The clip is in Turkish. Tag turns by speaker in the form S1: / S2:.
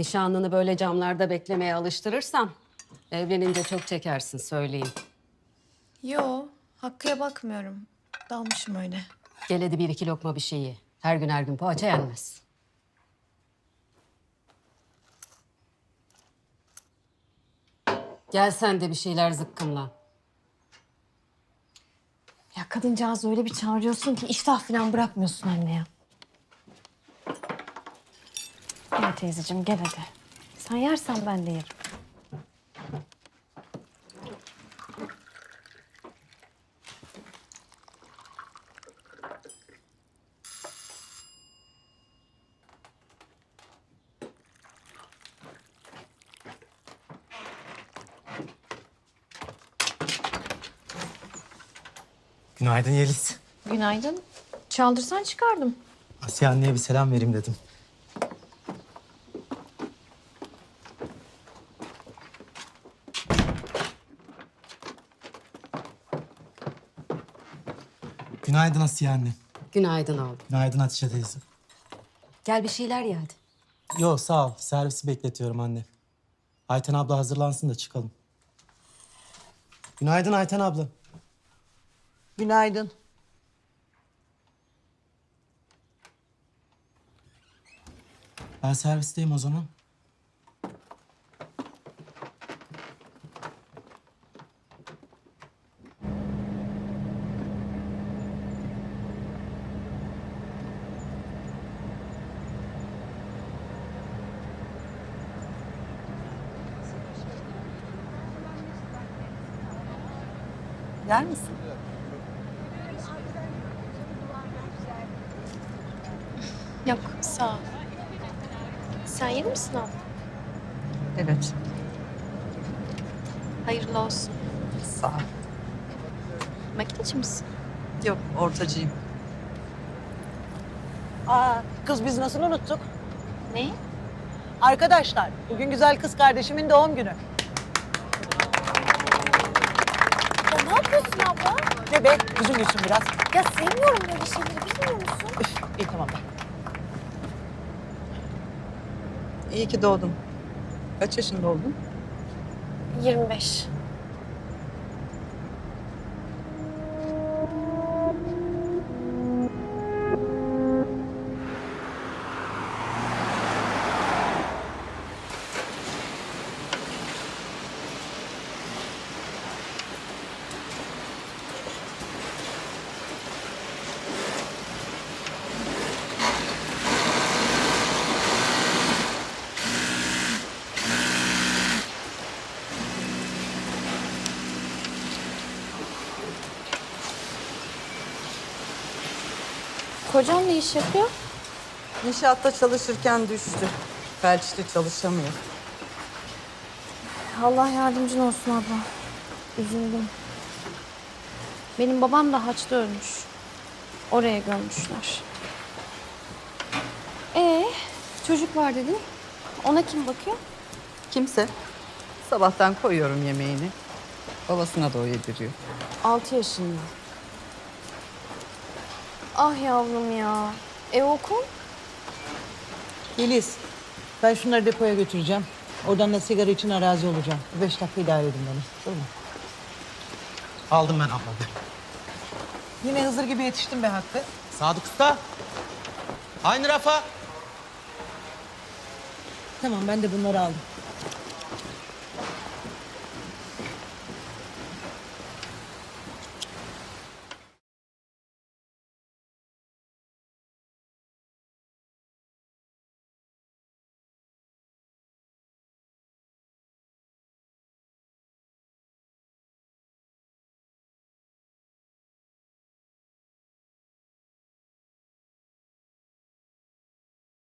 S1: Nişanlını böyle camlarda beklemeye alıştırırsam evlenince çok çekersin söyleyeyim.
S2: Yo, Hakkı'ya bakmıyorum. Dalmışım öyle.
S1: Gel hadi bir iki lokma bir şeyi. Her gün her gün poğaça yenmez. Gel sen de bir şeyler zıkkımla.
S2: Ya kadıncağız öyle bir çağırıyorsun ki iştah falan bırakmıyorsun anne ya. Gel teyzeciğim gel hadi. Sen yersen ben de yerim.
S3: Günaydın Yeliz.
S2: Günaydın. Çaldırsan çıkardım.
S3: Asiye anneye bir selam vereyim dedim. Günaydın Asiye anne.
S1: Günaydın oğlum.
S3: Günaydın Hatice teyze.
S1: Gel bir şeyler ye hadi.
S3: Yo sağ ol. Servisi bekletiyorum anne. Ayten abla hazırlansın da çıkalım. Günaydın Ayten abla.
S4: Günaydın.
S3: Ben servisteyim o zaman.
S4: Yer misin?
S2: Yok sağ ol. Sen yeni misin abla?
S4: Evet.
S2: Hayırlı olsun.
S4: Sağ ol.
S2: Makineci misin?
S4: Yok, ortacıyım. Aa, kız biz nasıl unuttuk?
S2: Neyi?
S4: Arkadaşlar, bugün güzel kız kardeşimin doğum günü.
S5: Ne
S4: be, yüzün gülsün biraz.
S5: Ya sevmiyorum böyle şeyleri bilmiyor musun?
S4: Üf, iyi tamam. İyi ki doğdun. Kaç yaşında oldun?
S2: 25. Kocan ne iş yapıyor?
S6: İnşaatta çalışırken düştü. Felçli çalışamıyor.
S2: Allah yardımcın olsun abla. Üzüldüm. Benim babam da haçta ölmüş. Oraya gömmüşler. Ee, çocuk var dedin. Ona kim bakıyor?
S6: Kimse. Sabahtan koyuyorum yemeğini. Babasına da o yediriyor.
S2: Altı yaşında. Ah yavrum ya. E okul?
S4: Yeliz, ben şunları depoya götüreceğim. Oradan da sigara için arazi olacağım. Beş dakika idare edin beni. Olur mu?
S3: Aldım ben abla.
S4: Yine Hızır gibi yetiştim be Hakkı.
S3: Sadık Usta. Aynı rafa.
S4: Tamam, ben de bunları aldım.